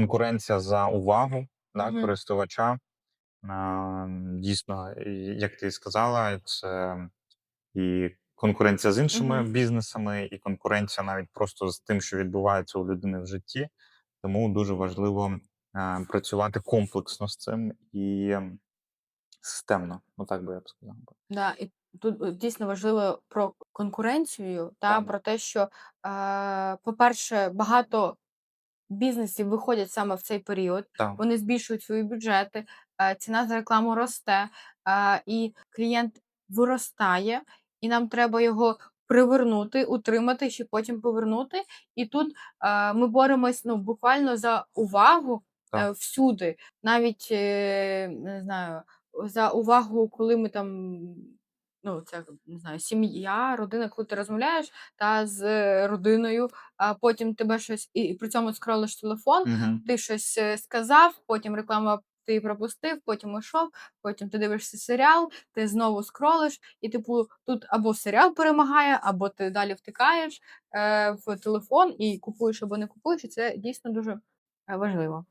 конкуренція за увагу, да, Мгм. користувача. Дійсно, як ти сказала, це і конкуренція з іншими Мгм. бізнесами, і конкуренція навіть просто з тим, що відбувається у людини в житті. Тому дуже важливо, працювати комплексно з цим і системно. Ну, так би я б сказав. Да, і тут, е, дійсно важливо про конкуренцію та Так. про те, що, е, по-перше, багато бізнесів виходять саме в цей період. Так. Вони збільшують свої бюджети, е, ціна за рекламу росте, е, і клієнт виростає, і нам треба його привернути, утримати, щоб потім повернути. І тут, е, ми боремось, ну, буквально за увагу, Так. всюди. Навіть, не знаю, за увагу, коли ми там, ну, це, не знаю, сім'я, родина, коли ти розмовляєш, та, з родиною, а потім тебе щось і і при цьому скролиш телефон, Мгм. ти щось, е, сказав, потім реклама ти пропустив, потім ішов, потім ти дивишся серіал, ти знову скролиш, і, типу, тут або серіал перемагає, або ти далі втикаєш, е, в телефон і купуєш або не купуєш, і це дійсно дуже, е, важливо.